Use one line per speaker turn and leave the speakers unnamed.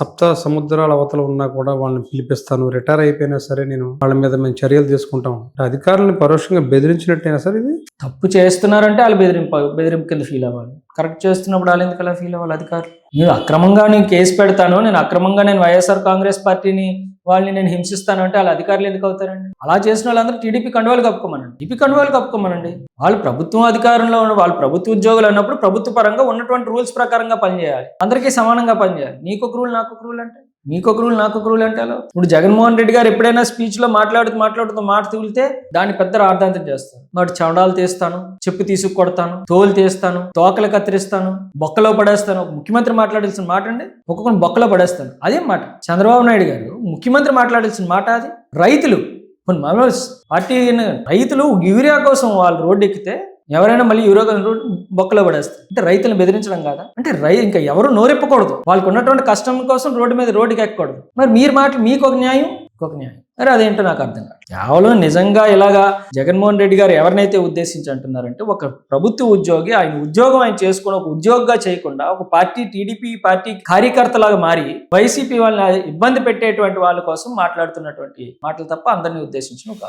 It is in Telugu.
సప్త సముద్రాల అవతల ఉన్నా కూడా వాళ్ళని పిలిపిస్తాను. రిటైర్ అయిపోయినా సరే నేను వాళ్ళ మీద మేము చర్యలు తీసుకుంటాం. అంటే అధికారులను పరోక్షంగా బెదిరించినట్టయినా సరే ఇది?
తప్పు చేస్తున్నారంటే వాళ్ళు బెదిరింప బెదిరింపు కింద ఫీల్ అవ్వాలి. కరెక్ట్ చేస్తున్నప్పుడు వాళ్ళు ఎందుకు అలా ఫీల్ అవ్వాలి అధికారులు? నేను అక్రమంగా నేను కేసు పెడతాను నేను అక్రమంగా నేను వైఎస్ఆర్ కాంగ్రెస్ పార్టీని వాళ్ళని నేను హింసిస్తాను అంటే వాళ్ళ అధికారులు ఎందుకు అవుతారండి? అలా చేసిన వాళ్ళందరూ టీడీపీ కండువాలు కప్పుకోమనండి. టీడీపీ కండువాలు కప్పుకోమనండి. వాళ్ళు ప్రభుత్వం అధికారంలో ఉన్న వాళ్ళు ప్రభుత్వ ఉద్యోగులు అన్నప్పుడు ప్రభుత్వ పరంగా ఉన్నటువంటి రూల్స్ ప్రకారంగా పనిచేయాలి. అందరికీ సమానంగా పనిచేయాలి. నీకు ఒక రూల్ నాకు ఒక రూల్ అంటే? మీకు రూల్ నాకొక రూల్ అంటే ఇప్పుడు జగన్మోహన్ రెడ్డి గారు ఎప్పుడైనా స్పీచ్లో మాట్లాడుతూ మాట్లాడుతూ మాట తగిలితే దాన్ని పెద్ద అర్థాంతం చేస్తాను వాటి చవడాలు తీస్తాను చెప్పు తీసుకు కొడతాను తోలు తీస్తాను తోకలు కత్తిరిస్తాను బొక్కలో పడేస్తాను. ముఖ్యమంత్రి మాట్లాడాల్సిన మాట అండి ఒక్కొక్కరిని బొక్కలో పడేస్తాను. అదే మాట. చంద్రబాబు నాయుడు గారు ముఖ్యమంత్రి మాట్లాడాల్సిన మాట అది. రైతులు కొన్ని మామూలు పార్టీ రైతులు యూరియా కోసం వాళ్ళు రోడ్డు ఎక్కితే ఎవరైనా మళ్ళీ యూరియా బొక్కలో పడేస్తారు. అంటే రైతులను బెదిరించడం కాదా? అంటే రై ఇంకా ఎవరు నోరెప్పకూడదు. వాళ్ళకు ఉన్నటువంటి కష్టం కోసం రోడ్డు మీద రోడ్డుకి ఎక్కకూడదు. మరి మీరు మాటలు మీకు ఒక న్యాయం? ఒక న్యాయం. మరి అదేంటో నాకు అర్థం కాదు. కేవలం నిజంగా ఇలాగా జగన్మోహన్ రెడ్డి గారు ఎవరినైతే ఉద్దేశించి అంటున్నారంటే ఒక ప్రభుత్వ ఉద్యోగి ఆయన ఉద్యోగం ఆయన చేసుకుని ఒక ఉద్యోగిగా చేయకుండా ఒక పార్టీ టీడీపీ పార్టీ కార్యకర్తలాగా మారి వైసీపీ వాళ్ళని ఇబ్బంది పెట్టేటువంటి వాళ్ళ కోసం మాట్లాడుతున్నటువంటి మాటలు తప్ప అందరినీ ఉద్దేశించడం కాదు.